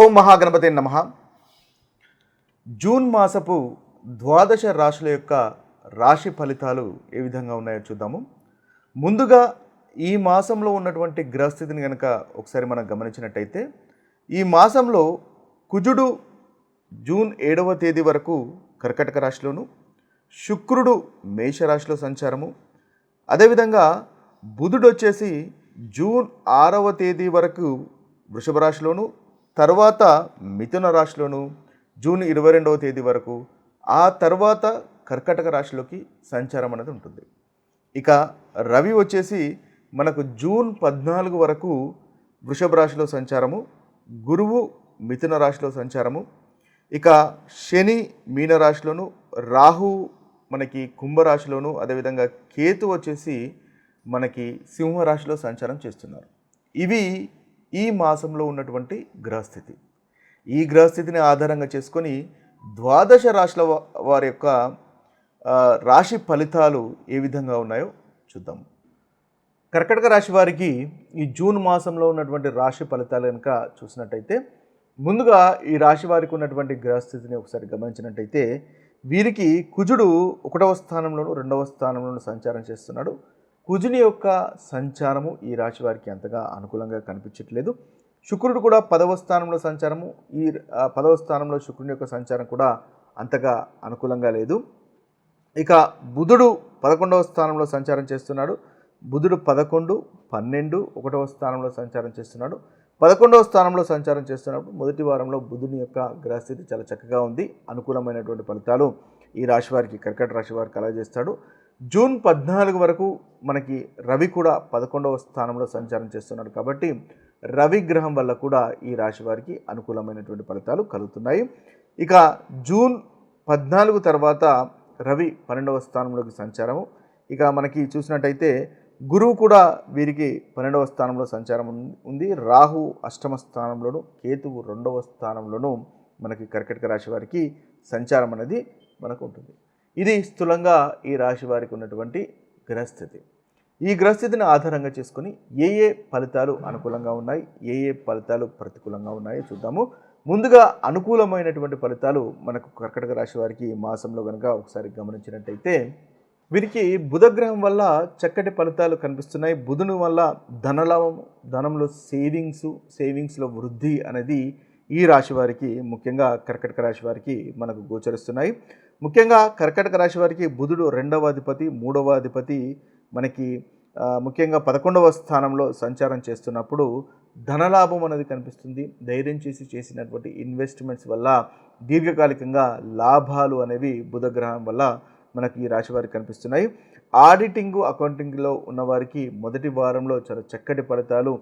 ఓం మహాగణపతి నమ. జూన్ మాసపు ద్వాదశ రాశుల యొక్క రాశి ఫలితాలు ఏ విధంగా ఉన్నాయో చూద్దాము. ముందుగా ఈ మాసంలో ఉన్నటువంటి గ్రహస్థితిని కనుక ఒకసారి మనం గమనించినట్టయితే ఈ మాసంలో కుజుడు జూన్ ఏడవ తేదీ వరకు కర్కటక రాశిలోను శుక్రుడు మేషరాశిలో సంచారము. అదేవిధంగా బుధుడు వచ్చేసి జూన్ ఆరవ తేదీ వరకు వృషభ రాశిలోను తర్వాత మిథున రాశిలోను జూన్ ఇరవై రెండవ తేదీ వరకు ఆ తర్వాత కర్కటక రాశిలోకి సంచారం అనేది ఉంటుంది. ఇక రవి వచ్చేసి మనకు జూన్ పద్నాలుగు వరకు వృషభ రాశిలో సంచారము గురువు మిథున రాశిలో సంచారము. ఇక శని మీనరాశిలోను రాహు మనకి కుంభరాశిలోను అదేవిధంగా కేతు వచ్చేసి మనకి సింహరాశిలో సంచారం చేస్తున్నారు. ఇవి ఈ మాసంలో ఉన్నటువంటి గ్రహస్థితి. ఈ గ్రహస్థితిని ఆధారంగా చేసుకొని ద్వాదశ రాశుల వారి యొక్క రాశి ఫలితాలు ఏ విధంగా ఉన్నాయో చూద్దాం. కర్కటక రాశి వారికి ఈ జూన్ మాసంలో ఉన్నటువంటి రాశి ఫలితాలు కనుక చూసినట్టయితే ముందుగా ఈ రాశి వారికి ఉన్నటువంటి గ్రహస్థితిని ఒకసారి గమనించినట్టయితే వీరికి కుజుడు ఒకటవ స్థానంలోను రెండవ స్థానంలోను సంచారం చేస్తున్నాడు. కుజుని యొక్క సంచారము ఈ రాశి వారికి అంతగా అనుకూలంగా కనిపించట్లేదు. శుక్రుడు కూడా పదవ స్థానంలో సంచారము ఈ పదవ స్థానంలో శుక్రుని యొక్క సంచారం కూడా అంతగా అనుకూలంగా లేదు. ఇక బుధుడు పదకొండవ స్థానంలో సంచారం చేస్తున్నాడు. బుధుడు పదకొండు పన్నెండు ఒకటవ స్థానంలో సంచారం చేస్తున్నాడు. పదకొండవ స్థానంలో సంచారం చేస్తున్నప్పుడు మొదటి వారంలో బుధుని యొక్క గ్రహస్థితి చాలా చక్కగా ఉంది. అనుకూలమైనటువంటి ఫలితాలు ఈ రాశి వారికి కర్కట రాశి వారికి కలగజేస్తాడు. జూన్ పద్నాలుగు వరకు మనకి రవి కూడా పదకొండవ స్థానంలో సంచారం చేస్తున్నాడు కాబట్టి రవి గ్రహం వల్ల కూడా ఈ రాశి వారికి అనుకూలమైనటువంటి ఫలితాలు కలుగుతున్నాయి. ఇక జూన్ పద్నాలుగు తర్వాత రవి పన్నెండవ స్థానంలోకి సంచారము. ఇక మనకి చూసినట్టయితే గురువు కూడా వీరికి పన్నెండవ స్థానంలో సంచారం ఉంది. రాహు అష్టమ స్థానంలోను కేతువు రెండవ స్థానంలోను మనకి కర్కటక రాశి వారికి సంచారం అనేది మనకు ఉంటుంది. ఇది స్థూలంగా ఈ రాశి వారికి ఉన్నటువంటి గ్రహస్థితి. ఈ గ్రహస్థితిని ఆధారంగా చేసుకుని ఏ ఏ ఫలితాలు అనుకూలంగా ఉన్నాయి ఏ ఏ ఫలితాలు ప్రతికూలంగా ఉన్నాయో చూద్దాము. ముందుగా అనుకూలమైనటువంటి ఫలితాలు మనకు కర్కటక రాశి వారికి మాసంలో కనుక ఒకసారి గమనించినట్టయితే వీరికి బుధగ్రహం వల్ల చక్కటి ఫలితాలు కనిపిస్తున్నాయి. బుధుని వల్ల ధనలాభం ధనంలో సేవింగ్స్ సేవింగ్స్లో వృద్ధి అనేది ఈ రాశి వారికి ముఖ్యంగా కర్కటక రాశి వారికి మనకు గోచరిస్తున్నాయి. ముఖ్యంగా కర్కటక రాశి వారికి బుధుడు రెండవ అధిపతి మూడవ అధిపతి మనకి ముఖ్యంగా పదకొండవ స్థానంలో సంచారం చేస్తున్నప్పుడు ధనలాభం అనేది కనిపిస్తుంది. ధైర్యం చేసి చేసినటువంటి ఇన్వెస్ట్మెంట్స్ వల్ల దీర్ఘకాలికంగా లాభాలు అనేవి బుధగ్రహం వల్ల మనకి ఈ రాశి వారికి కనిపిస్తున్నాయి. ఆడిటింగ్ అకౌంటింగ్లో ఉన్నవారికి మొదటి వారంలో చాలా చక్కటి ఫలితాలు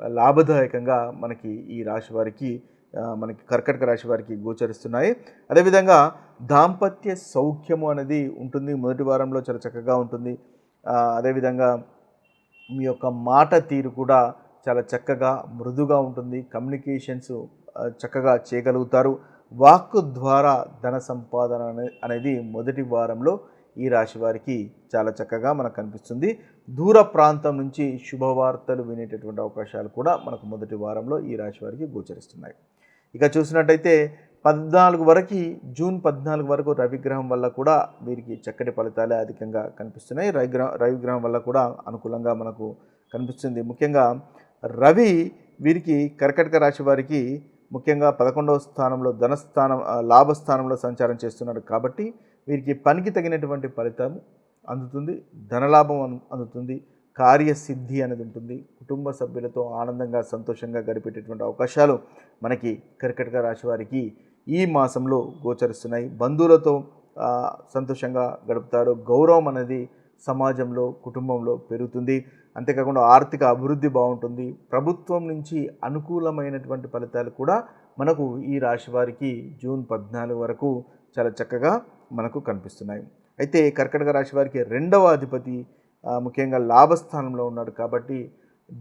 లాభదాయకంగా మనకి ఈ రాశి వారికి మనకి కర్కటక రాశి వారికి గోచరిస్తున్నాయి. అదేవిధంగా దాంపత్య సౌఖ్యము అనేది ఉంటుంది. మొదటి వారంలో చాలా చక్కగా ఉంటుంది. అదేవిధంగా మీ యొక్క మాట తీరు కూడా చాలా చక్కగా మృదుగా ఉంటుంది. కమ్యూనికేషన్స్ చక్కగా చేయగలుగుతారు. వాక్కు ద్వారా ధన సంపాదన అనేది మొదటి వారంలో ఈ రాశి వారికి చాలా చక్కగా మనకు కనిపిస్తుంది. దూర ప్రాంతం నుంచి శుభవార్తలు వినేటటువంటి అవకాశాలు కూడా మనకు మొదటి వారంలో ఈ రాశి వారికి గోచరిస్తున్నాయి. ఇక చూసినట్టయితే పద్నాలుగు వరకు జూన్ పద్నాలుగు వరకు రవిగ్రహం వల్ల కూడా వీరికి చక్కటి ఫలితాలే అధికంగా కనిపిస్తున్నాయి. రవిగ్రహం రవిగ్రహం వల్ల కూడా అనుకూలంగా మనకు కనిపిస్తుంది. ముఖ్యంగా రవి వీరికి కర్కటక రాశి వారికి ముఖ్యంగా పదకొండవ స్థానంలో ధనస్థానం లాభస్థానంలో సంచారం చేస్తున్నాడు కాబట్టి వీరికి పనికి తగినటువంటి ఫలితం అందుతుంది. ధనలాభం అందుతుంది. కార్యసిద్ధి అనేది ఉంటుంది. కుటుంబ సభ్యులతో ఆనందంగా సంతోషంగా గడిపేటటువంటి అవకాశాలు మనకి కర్కటక రాశి వారికి ఈ మాసంలో గోచరిస్తున్నాయి. బంధువులతో సంతోషంగా గడుపుతారు. గౌరవం అనేది సమాజంలో కుటుంబంలో పెరుగుతుంది. అంతేకాకుండా ఆర్థిక అభివృద్ధి బాగుంటుంది. ప్రభుత్వం నుంచి అనుకూలమైనటువంటి ఫలితాలు కూడా మనకు ఈ రాశి వారికి జూన్ పద్నాలుగు వరకు చాలా చక్కగా మనకు కనిపిస్తున్నాయి. అయితే కర్కటక రాశి వారికి రెండవ అధిపతి ముఖ్యంగా లాభస్థానంలో ఉన్నాడు కాబట్టి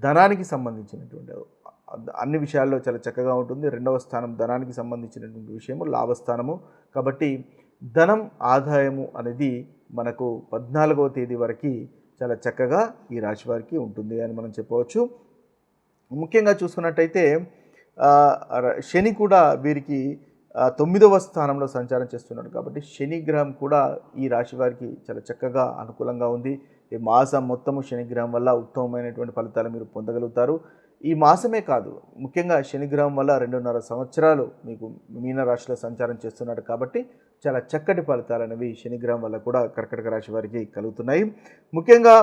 ధనానికి సంబంధించినటువంటి అన్ని విషయాల్లో చాలా చక్కగా ఉంటుంది. రెండవ స్థానం ధనానికి సంబంధించినటువంటి విషయము లాభస్థానము. కాబట్టి ధనం ఆదాయము అనేది మనకు పద్నాలుగవ తేదీ వరకు చాలా చక్కగా ఈ రాశి వారికి ఉంటుంది అని మనం చెప్పవచ్చు. ముఖ్యంగా చూసుకున్నట్టయితే శని కూడా వీరికి తొమ్మిదవ స్థానంలో సంచారం చేస్తున్నాడు కాబట్టి శని గ్రహం కూడా ఈ రాశి వారికి చాలా చక్కగా అనుకూలంగా ఉంది. ఈ మాసం మొత్తము శనిగ్రహం వల్ల ఉత్తమమైనటువంటి ఫలితాలు మీరు పొందగలుగుతారు. ఈ మాసమే కాదు ముఖ్యంగా శనిగ్రహం వల్ల రెండున్నర సంవత్సరాలు మీకు మీన రాశిలో సంచారం చేస్తున్నాడు కాబట్టి చాలా చక్కటి ఫలితాలు అనేవి శనిగ్రహం వల్ల కూడా కర్కటక రాశి వారికి కలుగుతున్నాయి. ముఖ్యంగా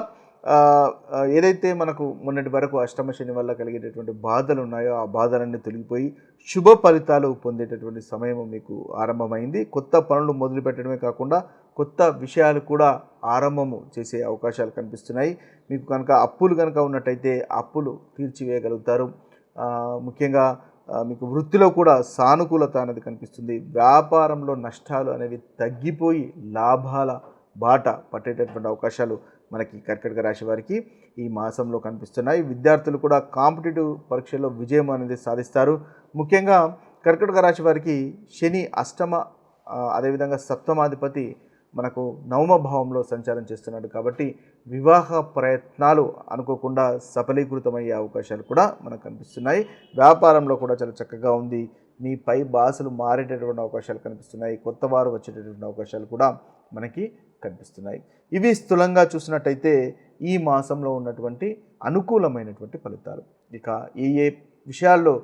ఏదైతే మనకు మొన్నటి వరకు అష్టమ శని వల్ల కలిగేటటువంటి బాధలు ఉన్నాయో ఆ బాధలన్నీ తొలగిపోయి శుభ ఫలితాలు పొందేటటువంటి సమయం మీకు ఆరంభమైంది. కొత్త పనులు మొదలు పెట్టడమే కాకుండా కొత్త విషయాలు కూడా ఆరంభము చేసే అవకాశాలు కనిపిస్తున్నాయి. మీకు కనుక అప్పులు కనుక ఉన్నట్టయితే అప్పులు తీర్చివేయగలుగుతారు. ముఖ్యంగా మీకు వృత్తిలో కూడా సానుకూలత అనేది కనిపిస్తుంది. వ్యాపారంలో నష్టాలు అనేవి తగ్గిపోయి లాభాల బాట పట్టేటటువంటి అవకాశాలు మనకి కర్కటక రాశి వారికి ఈ మాసంలో కనిపిస్తున్నాయి. విద్యార్థులు కూడా కాంపిటేటివ్ పరీక్షల్లో విజయం అనేది సాధిస్తారు. ముఖ్యంగా కర్కటక రాశి వారికి శని అష్టమ అదేవిధంగా సప్తమాధిపతి మనకు నవమ భావంలో సంచారం చేస్తున్నాడు కాబట్టి వివాహ ప్రయత్నాలు అనుకోకుండా సఫలీకృతమయ్యే అవకాశాలు కూడా మనకు కనిపిస్తున్నాయి. వ్యాపారంలో కూడా చాలా చక్కగా ఉంది. మీ పై బాసులు మారేటటువంటి అవకాశాలు కనిపిస్తున్నాయి. కొత్త వారు వచ్చేటటువంటి అవకాశాలు కూడా మనకి కనిపిస్తున్నాయి. ఇవి స్థూలంగా చూసినట్టయితే ఈ మాసంలో ఉన్నటువంటి అనుకూలమైనటువంటి ఫలితాలు. ఇక ఏ ఏ విషయాల్లో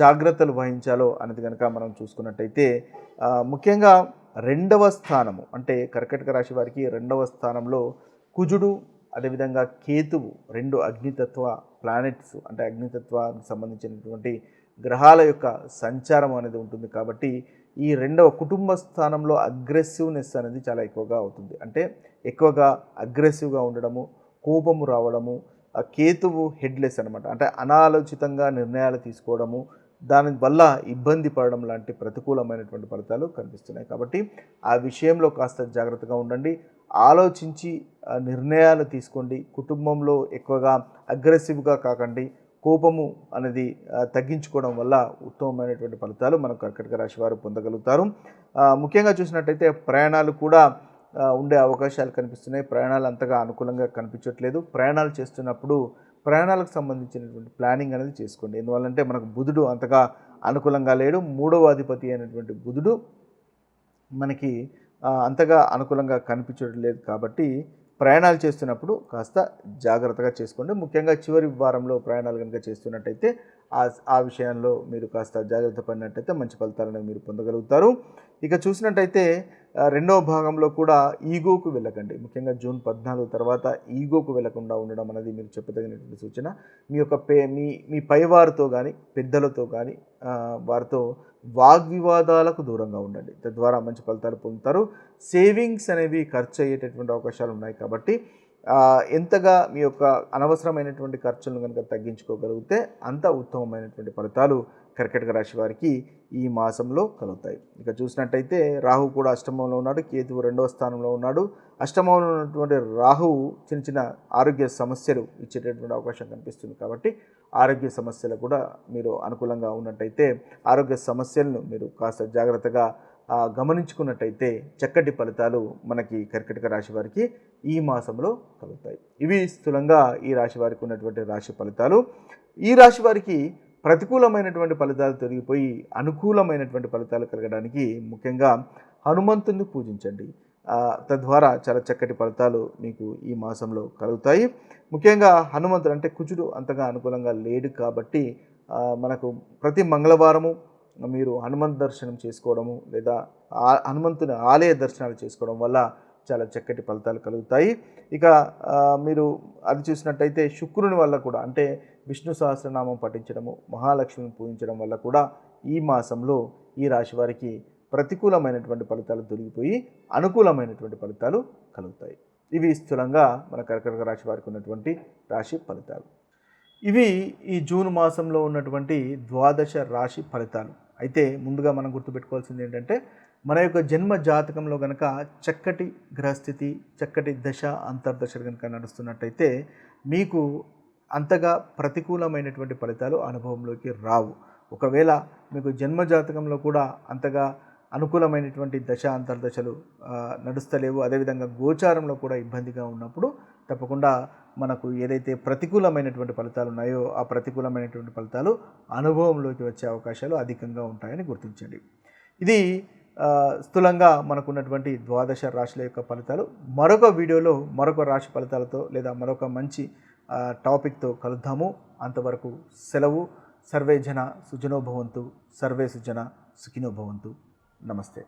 జాగ్రత్తలు వహించాలో అనేది కనుక మనం చూసుకున్నట్టయితే ముఖ్యంగా రెండవ స్థానము అంటే కర్కటక రాశి వారికి రెండవ స్థానంలో కుజుడు అదేవిధంగా కేతువు రెండు అగ్నితత్వ ప్లానెట్స్ అంటే అగ్నితత్వానికి సంబంధించినటువంటి గ్రహాల యొక్క సంచారం అనేది ఉంటుంది కాబట్టి ఈ రెండవ కుటుంబ స్థానంలో అగ్రెసివ్నెస్ అనేది చాలా ఎక్కువగా అవుతుంది. అంటే ఎక్కువగా అగ్రెసివ్గా ఉండడము కోపము రావడము ఆ కేతువు హెడ్లెస్ అనమాట అంటే అనాలోచితంగా నిర్ణయాలు తీసుకోవడము దాని వల్ల ఇబ్బంది పడడం లాంటి ప్రతికూలమైనటువంటి ఫలితాలు కనిపిస్తున్నాయి. కాబట్టి ఆ విషయంలో కాస్త జాగ్రత్తగా ఉండండి. ఆలోచించి నిర్ణయాలు తీసుకోండి. కుటుంబంలో ఎక్కువగా అగ్రెసివ్గా కాకండి. కోపము అనేది తగ్గించుకోవడం వల్ల ఉత్తమమైనటువంటి ఫలితాలు మనం కర్కటక రాశి వారు పొందగలుగుతారు. ముఖ్యంగా చూసినట్టయితే ప్రయాణాలు కూడా ఉండే అవకాశాలు కనిపిస్తున్నాయి. ప్రయాణాలు అంతగా అనుకూలంగా కనిపించట్లేదు. ప్రయాణాలు చేస్తున్నప్పుడు ప్రయాణాలకు సంబంధించినటువంటి ప్లానింగ్ అనేది చేసుకోండి. ఎందువల్లంటే మనకు బుధుడు అంతగా అనుకూలంగా లేడు. మూడవ అధిపతి అయినటువంటి బుధుడు మనకి అంతగా అనుకూలంగా కనిపించడం లేదు కాబట్టి ప్రయాణాలు చేస్తున్నప్పుడు కాస్త జాగ్రత్తగా చేసుకోండి. ముఖ్యంగా చివరి వారంలో ప్రయాణాలు కనుక చేస్తున్నట్టయితే ఆ విషయంలో మీరు కాస్త జాగ్రత్త పడినట్టయితే మంచి ఫలితాలను మీరు పొందగలుగుతారు. ఇక చూసినట్టయితే రెండవ భాగంలో కూడా ఈగోకు వెళ్ళకండి. ముఖ్యంగా జూన్ పద్నాలుగు తర్వాత ఈగోకు వెళ్ళకుండా ఉండడం అనేది మీరు చెప్పదగినటువంటి సూచన. మీ యొక్క పే మీ మీ పైవారితో కానీ పెద్దలతో కానీ వారితో వాగ్వివాదాలకు దూరంగా ఉండండి. తద్వారా మంచి ఫలితాలు పొందుతారు. సేవింగ్స్ అనేవి ఖర్చు అయ్యేటటువంటి అవకాశాలు ఉన్నాయి కాబట్టి ఎంతగా మీ యొక్క అనవసరమైనటువంటి ఖర్చులను కనుక తగ్గించుకోగలిగితే అంత ఉత్తమమైనటువంటి ఫలితాలు కర్కటక రాశి వారికి ఈ మాసంలో కలుగుతాయి. ఇక చూసినట్టయితే రాహు కూడా అష్టమంలో ఉన్నాడు కేతువు రెండవ స్థానంలో ఉన్నాడు. అష్టమంలో ఉన్నటువంటి రాహువు చిన్న చిన్న ఆరోగ్య సమస్యలు ఇచ్చేటటువంటి అవకాశం కనిపిస్తుంది కాబట్టి ఆరోగ్య సమస్యలు కూడా మీరు అనుకూలంగా ఉన్నట్టయితే ఆరోగ్య సమస్యలను మీరు కాస్త జాగ్రత్తగా గమనించుకున్నట్టయితే చక్కటి ఫలితాలు మనకి కర్కటక రాశి వారికి ఈ మాసంలో కలుగుతాయి. ఇవి స్థూలంగా ఈ రాశి వారికి ఉన్నటువంటి రాశి ఫలితాలు. ఈ రాశి వారికి ప్రతికూలమైనటువంటి ఫలితాలు తొలగిపోయి అనుకూలమైనటువంటి ఫలితాలు కలగడానికి ముఖ్యంగా హనుమంతుని పూజించండి. తద్వారా చాలా చక్కటి ఫలితాలు మీకు ఈ మాసంలో కలుగుతాయి. ముఖ్యంగా హనుమంతుడు అంటే కుజుడు అంతగా అనుకూలంగా లేడు కాబట్టి మనకు ప్రతి మంగళవారము మీరు హనుమంత్ దర్శనం చేసుకోవడము లేదా హనుమంతుని ఆలయ దర్శనాలు చేసుకోవడం వల్ల చాలా చక్కటి ఫలితాలు కలుగుతాయి. ఇక మీరు అది చూసినట్టయితే శుక్రుని వల్ల కూడా అంటే విష్ణు సహస్రనామం పఠించడము మహాలక్ష్మిని పూజించడం వల్ల కూడా ఈ మాసంలో ఈ రాశి వారికి ప్రతికూలమైనటువంటి ఫలితాలు దొరికిపోయి అనుకూలమైనటువంటి ఫలితాలు కలుగుతాయి. ఇవి స్థూలంగా మన కర్కటక రాశి వారికి ఉన్నటువంటి రాశి ఫలితాలు. ఇవి ఈ జూన్ మాసంలో ఉన్నటువంటి ద్వాదశ రాశి ఫలితాలు. అయితే ముందుగా మనం గుర్తుపెట్టుకోవాల్సింది ఏంటంటే మన యొక్క జన్మ జాతకంలో కనుక చక్కటి గ్రహస్థితి చక్కటి దశ అంతర్దశలు కనుక నడుస్తున్నట్టయితే మీకు అంతగా ప్రతికూలమైనటువంటి ఫలితాలు అనుభవంలోకి రావు. ఒకవేళ మీకు జన్మ జాతకంలో కూడా అంతగా అనుకూలమైనటువంటి దశ అంతర్దశలు నడుస్తలేవు అదేవిధంగా గోచారంలో కూడా ఇబ్బందిగా ఉన్నప్పుడు తప్పకుండా మనకు ఏదైతే ప్రతికూలమైనటువంటి ఫలితాలు ఉన్నాయో ఆ ప్రతికూలమైనటువంటి ఫలితాలు అనుభవంలోకి వచ్చే అవకాశాలు అధికంగా ఉంటాయని గుర్తించండి. ఇది స్థూలంగా మనకున్నటువంటి ద్వాదశ రాశుల యొక్క ఫలితాలు. మరొక వీడియోలో మరొక రాశి ఫలితాలతో లేదా మరొక మంచి టాపిక్తో కలుద్దాము. అంతవరకు సెలవు. సర్వే జన సుజనోభవంతు సర్వే సుజన సుఖినోభవంతు నమస్తే.